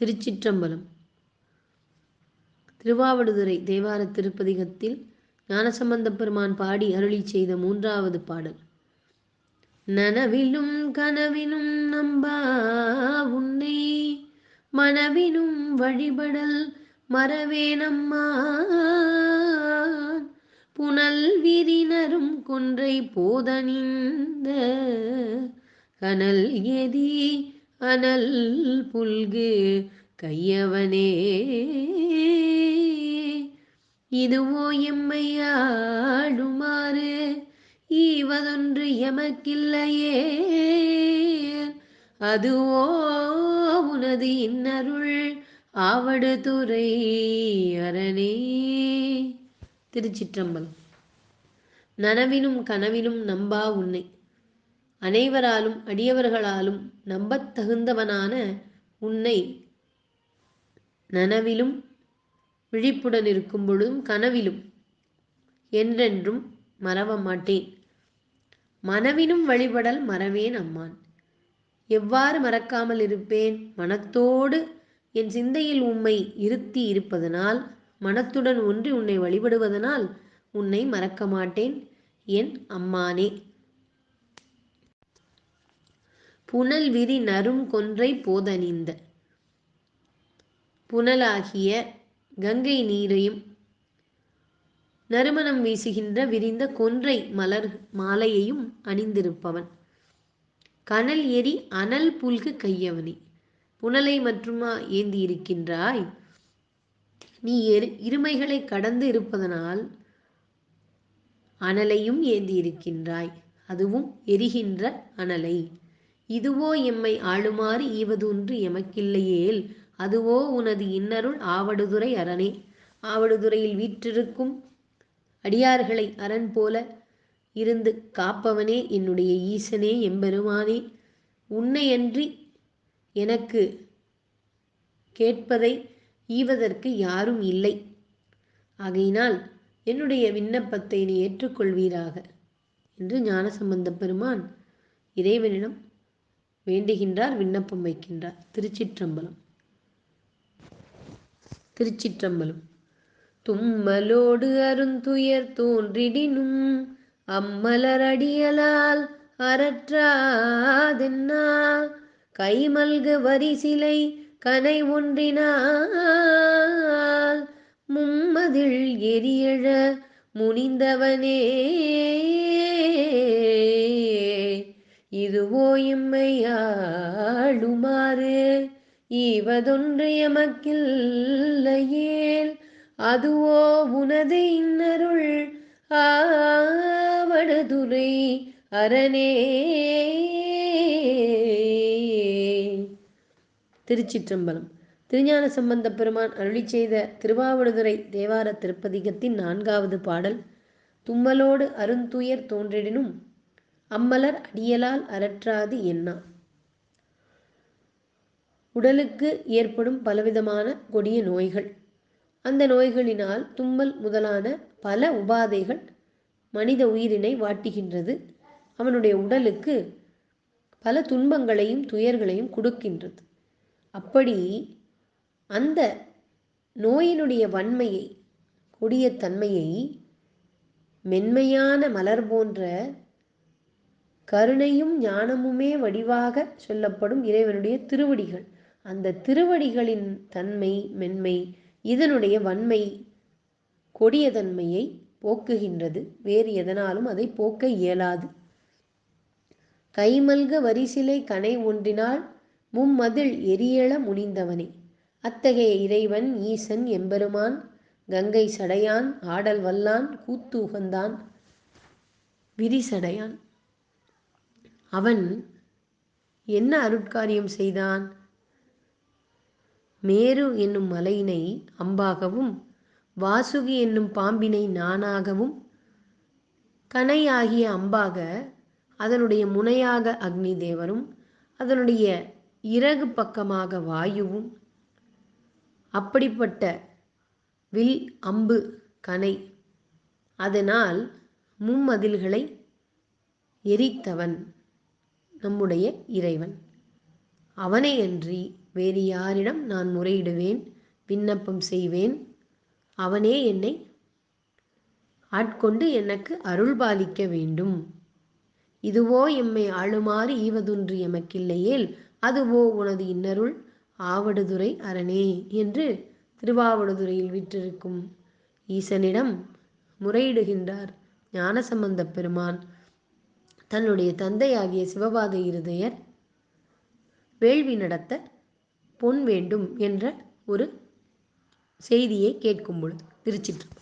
திருச்சிற்றம்பலம். திருவாவடுதுறை தேவார திருப்பதிகத்தில் ஞானசம்பந்தப் பெருமான் பாடி அருளி செய்த மூன்றாவது பாடல். நனவிலும் கனவிலும் நம்பா உன்னை மனவினும் வழிபடல் மறவே புனல் விரினரும் கொன்றை போதனிந்த கனல் எதி அனல் புல்கு கையவனே. இதுவோ எம்மையாடுமாறு ஈவதொன்று எமக்கில்லையே. அதுவோ உனது இன்னருள் ஆவடு துறை அரணே. திருச்சிற்றம்பலம். நனவிலும் கனவிலும் நம்பா உன்னை. அனைவராலும் அடியவர்களாலும் நம்பத்தகுந்தவனான உன்னை நனவிலும் விழிப்புடன் இருக்கும் பொழுதும் கனவிலும் என்றென்றும் மறவ மாட்டேன். மனவினும் வழிபடல் மறவேன் அம்மான். எவ்வாறு மறக்காமல் இருப்பேன்? மனத்தோடு என் சிந்தையில் உம்மை இருத்தி இருப்பதனால் மனத்துடன் ஒன்றி உன்னை வழிபடுவதனால் உன்னை மறக்க மாட்டேன் என் அம்மானே. புனல் விரி நரும் கொன்றை போதணிந்த. புனலாகிய கங்கை நீரையும் நறுமணம் வீசுகின்ற விரிந்த கொன்றை மலர் மாலையையும் அணிந்திருப்பவன். கனல் எரி அனல் புல்கு கையவனே புனலை மற்றுமா ஏந்தி இருக்கின்றாய் நீ எரு இருமைகளை கடந்து இருப்பதனால் அனலையும் ஏந்தி இருக்கின்றாய் அதுவும் எரிகின்ற அனலை. இதுவோ எம்மை ஆளுமாறு ஈவதொன்று எமக்கில்லையேல் அதுவோ உனது இன்னருள் ஆவடுதுறை அரணே. ஆவடுதுறையில் வீற்றிருக்கும் அடியார்களை அரண் போல இருந்து காப்பவனே என்னுடைய ஈசனே எம்பெருமானே. உன்னையன்றி எனக்கு கேட்பதை ஈவதற்கு யாரும் இல்லை. ஆகையினால் என்னுடைய விண்ணப்பத்தை நீ ஏற்றுக்கொள்வீராக. என்று ஞானசம்பந்த பெருமான் இறைவனிடம் வேண்டுகின்றார் விண்ணப்பம் வைக்கின்றார். திருச்சிற்றம்பலம். திருச்சிற்றம்பலம். தும்மலோடு அருந்துயர் தோன்றிடினும் அம்மலரடியலால் அறற்றாதென்னா கைமல்கு வரிசிலை கனை ஒன்றினால் மும்மதில் எரியழ முனிந்தவனே. இதுவோ எம்மை ஆளுமாறு ஈவதொன்று எமக்கில்லையேல் அதுவோ உனது இன்னருள் ஆவடுதுறை அரணே. திருச்சிற்றம்பலம். திருஞான சம்பந்த பெருமான் அருளி செய்த திருவாவடுதுறை தேவார திருப்பதிகத்தின் நான்காவது பாடல் தும்மலோடு அருந்துயர் தோன்றிடினும் அம்மலர் அடியலால் அலற்றாது என்னா? உடலுக்கு ஏற்படும் பலவிதமான கொடிய நோய்கள். அந்த நோய்களினால் தும்மல் முதலான பல உபாதைகள் மனித உயிரினை வாட்டுகின்றது. அவனுடைய உடலுக்கு பல துன்பங்களையும் துயர்களையும் கொடுக்கின்றது. அப்படி அந்த நோயினுடைய வன்மையை கொடிய தன்மையை மென்மையான மலர் போன்ற கருணையும் ஞானமுமே வடிவாக சொல்லப்படும் இறைவனுடைய திருவடிகள். அந்த திருவடிகளின் தன்மை மென்மை இதனுடைய வன்மை கொடியதன்மையை போக்குகின்றது. வேறு எதனாலும் அதை போக்க இயலாது. கைமல்க வரிசிலை கனை ஒன்றினால் மும்மதில் எரியள முனிந்தவனே. அத்தகைய இறைவன் ஈசன் எம்பெருமான் கங்கை சடையான் ஆடல் வல்லான் கூத்து உகந்தான் விரிசடையான். அவன் என்ன அருட்காரியம் செய்தான்? மேரு என்னும் மலையினை அம்பாகவும் வாசுகி என்னும் பாம்பினை நானாகவும் கனை ஆகிய அம்பாக அதனுடைய முனையாக அக்னி தேவரும் அதனுடைய இறகு பக்கமாக வாயுவும் அப்படிப்பட்ட வில் அம்பு கனை அதனால் மும்மதில்களை எரித்தவன். நம்முடைய இறைவன். அவனை அன்றி வேறு யாரிடம் நான் முறையிடுவேன் விண்ணப்பம் செய்வேன்? அவனே என்னை ஆட்கொண்டு எனக்கு அருள்பாலிக்க வேண்டும். இதுவோ எம்மை ஆளுமாறு ஈவதொன்று எமக்கில்லையேல் அதுவோ உனது இன்னருள் ஆவடுதுறை அரணே என்று திருவாவடுதுறையில் விற்றிருக்கும் ஈசனிடம் முறையிடுகின்றார் ஞானசம்பந்த பெருமான். தன்னுடைய தந்தையாகிய சிவபாத இருதயர் வேள்வி நடத்த பொன் வேண்டும் என்ற ஒரு செய்தியை கேட்கும் பொழுது திருச்சிற்று